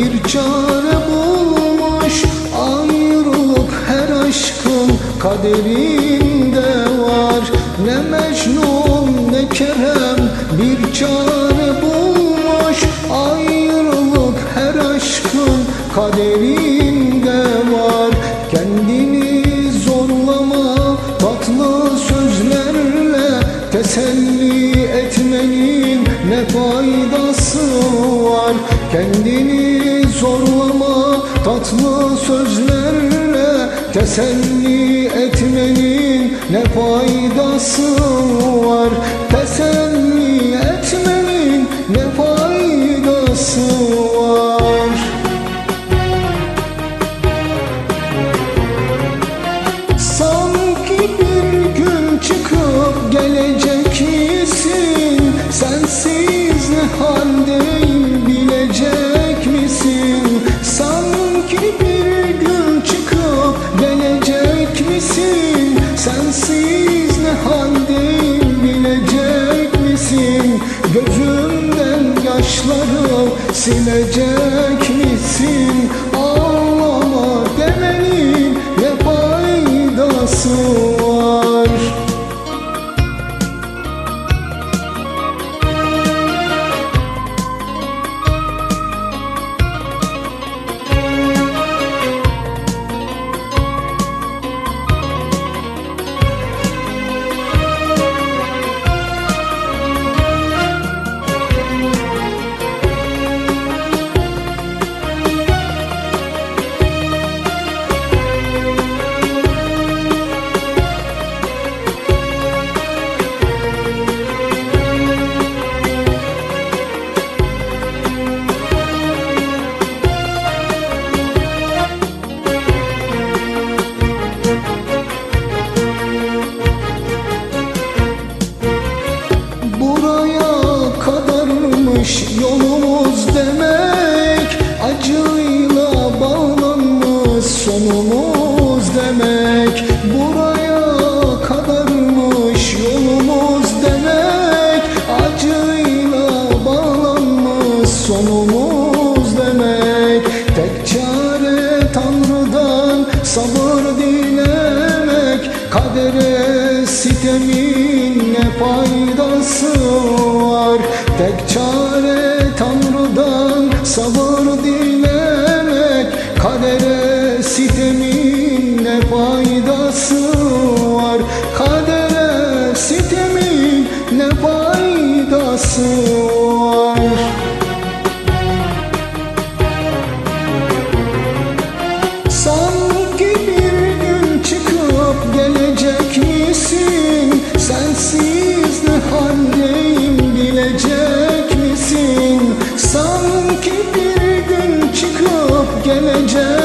bir çare bulmuş. Ayrılık her aşkın kaderinde var. Ne Mecnun ne Kerem bir çare bulmuş. Ayrılık her aşkın kaderinde tatlı sözlerle Teselli etmenin ne faydası var? Teselli etmenin ne faydası var? Sanki bir gün çıkıp gelecek yaşları silecek misin? Ağlama demenin ne faydası Kadere sitemin ne faydası var? Tek çare Tanrı'dan sabır dilemek. Kadere sitemin ne faydası var? Kadere sitemin ne faydası var gelecek